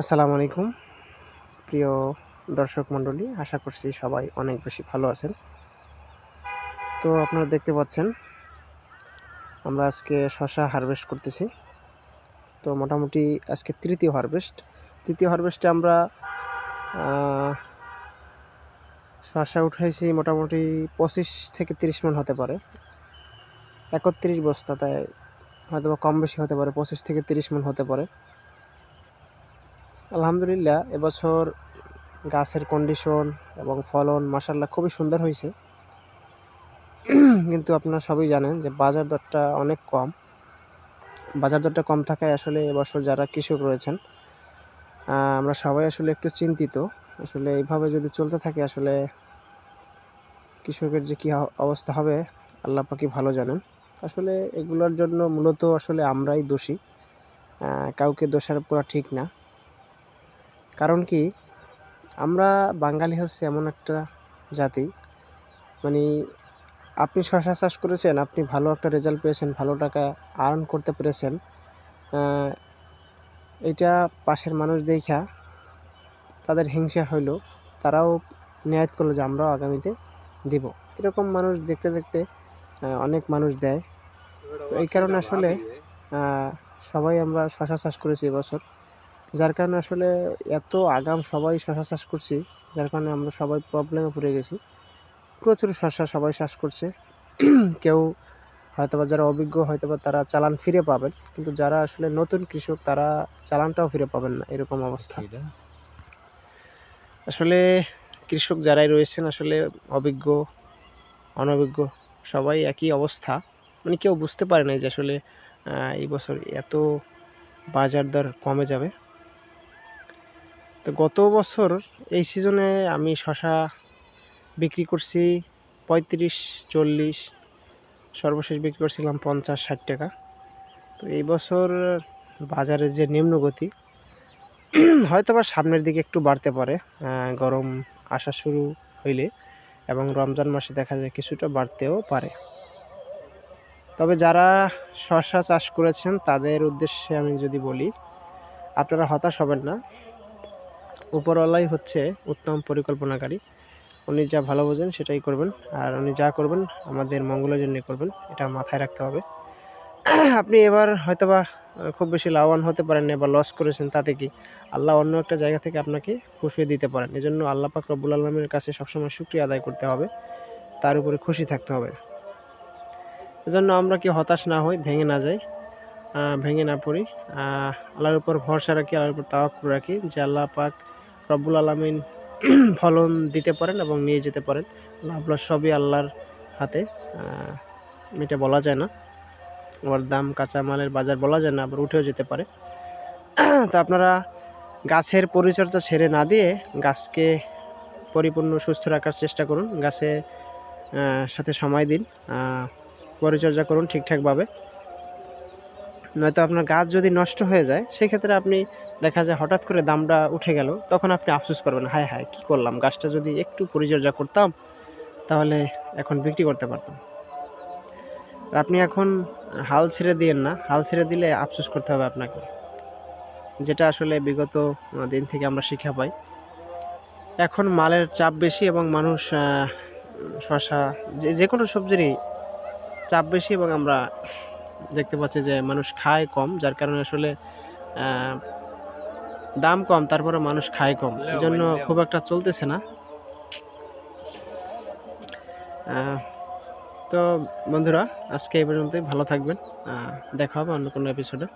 আসসালামু আলাইকুম। প্রিয় দর্শক মণ্ডলী, আশা করছি সবাই অনেক বেশি ভালো আছেন। তো আপনারা দেখতে পাচ্ছেন, আমরা আজকে শশা হারভেস্ট করতেছি। তো মোটামুটি আজকে তৃতীয় হারভেস্ট তৃতীয় হারভেস্টে আমরা শশা উঠাইছি মোটামুটি পঁচিশ থেকে তিরিশ মন হতে পারে। একত্রিশ বস্তা তাই হয়তো কম বেশি হতে পারে, পঁচিশ থেকে তিরিশ মন হতে পারে। আলহামদুলিল্লাহ, এবছর গাছের কন্ডিশন এবং ফলন মাসাল্লাহ খুবই সুন্দর হয়েছে। কিন্তু আপনারা সবই জানেন যে বাজার দরটা অনেক কম। বাজার দরটা কম থাকায় আসলে এবছর যারা কৃষক রয়েছেন আমরা সবাই আসলে একটু চিন্তিত। আসলে এইভাবে যদি চলতে থাকে আসলে কৃষকের যে কী অবস্থা হবে, আল্লাহ পাকি ভালো জানেন। আসলে এগুলোর জন্য মূলত আসলে আমরাই দোষী। কাউকে দোষারোপ করা ঠিক না। কারণ কি, আমরা বাঙালি হচ্ছে এমন একটা জাতি। মানে আপনি শশা চাষ করেছেন, আপনি ভালো একটা রেজাল্ট পেয়েছেন, ভালো টাকা আর্ন করতে পেরেছেন এটা পাশের মানুষ দেখা তাদের হিংসা হইল, তারাও নিয়াত করল যে আমরাও আগামীতে দিব। এরকম মানুষ দেখতে দেখতে অনেক মানুষ দেয়। তো এই কারণে আসলে সবাই আমরা শশা চাষ করেছি এবছর যার কারণে আসলে এত আগাম সবাই শশা চাষ করছি যার কারণে আমরা সবাই প্রবলেমে পড়ে গেছি। প্রচুর শশা সবাই চাষ করছে। কেউ হয়তোবা যারা অভিজ্ঞ হয়তোবা তারা চালান ফিরে পাবেন কিন্তু যারা আসলে নতুন কৃষক তারা চালানটাও ফিরে পাবেন না এরকম অবস্থা। আসলে কৃষক যারাই রয়েছেন আসলে অভিজ্ঞ অনভিজ্ঞ সবাই একই অবস্থা। মানে কেউ বুঝতে পারে না যে আসলে এই বছর এত বাজার দর কমে যাবে। তো গত বছর এই সিজনে আমি শশা বিক্রি করছি পঁয়ত্রিশ, চল্লিশ, সর্বশেষ বিক্রি করছিলাম পঞ্চাশ, ষাট টাকা। তো এই বছর বাজারের যে নিম্নগতি হয়তো বা সামনের দিকে একটু বাড়তে পারে গরম আসা শুরু হইলে এবং রমজান মাসে দেখা যায় কিছুটা বাড়তেও পারে। তবে যারা শশা চাষ করেছেন, তাদের উদ্দেশ্যে আমি যদি বলি, আপনারা হতাশ হবেন না। উপরওয়ালাই হচ্ছে উত্তম পরিকল্পনাকারী। উনি যা ভালো বোঝেন সেটাই করবেন। আর উনি যা করবেন আমাদের মঙ্গলের জন্য করবেন, এটা মাথায় রাখতে হবে। আপনি এবার হয়তোবা খুব বেশি লাভবান হতে পারেন না বা লস করেছেন তাতে কি আল্লাহ অন্য একটা জায়গা থেকে আপনাকে পুষিয়ে দিতে পারেন। এজন্য আল্লাহ পাক রব্বুল আলমের কাছে সবসময় শুক্রিয়া আদায় করতে হবে। তার উপরে খুশি থাকতে হবে। এজন্য আমরা কি হতাশ না হই, ভেঙে না যাই ভেঙে না পড়ি। আল্লাহর উপর ভরসা রাখি, আল্লাহর উপর তাওয়াক্কুল রাখি যে আল্লাহ পাক রব্বুল আলমিন ফলন দিতে পারেন এবং নিয়ে যেতে পারেন। লাভ সবই আল্লাহর হাতে এটা বলা যায় না। আবার দাম, কাঁচামালের বাজার বলা যায় না, আবার উঠেও যেতে পারে। তো আপনারা গাছের পরিচর্যা ছেড়ে না দিয়ে গাছকে পরিপূর্ণ সুস্থ রাখার চেষ্টা করুন। গাছে সাথে সময় দিন পরিচর্যা করুন ঠিকঠাকভাবে। নয়তো আপনার গাছ যদি নষ্ট হয়ে যায়, সেক্ষেত্রে আপনি দেখা যায় হঠাৎ করে দামটা উঠে গেল, তখন আপনি আফসোস করবেন, হায় হায়, কী করলাম? গাছটা যদি একটু পরিচর্যা করতাম, তাহলে এখন বিক্রি করতে পারতাম। আপনি এখন হাল ছেড়ে দিয়েন না, হাল ছেড়ে দিলে আফসোস করতে হবে আপনাকে। যেটা আসলে বিগত দিন থেকে আমরা শিক্ষা পাই। এখন মালের চাপ বেশি এবং মানুষ শশা যে যে কোনো সবজিরই চাপ বেশি এবং আমরা দেখতে পাচ্ছি যে মানুষ খায় কম যার কারণে আসলে দাম কম তারপরে মানুষ খায় কম। এই জন্য খুব একটা চলতেছে না। তো বন্ধুরা আজকে এই পর্যন্তই। ভালো থাকবেন। দেখা হবে অন্য কোনো এপিসোডে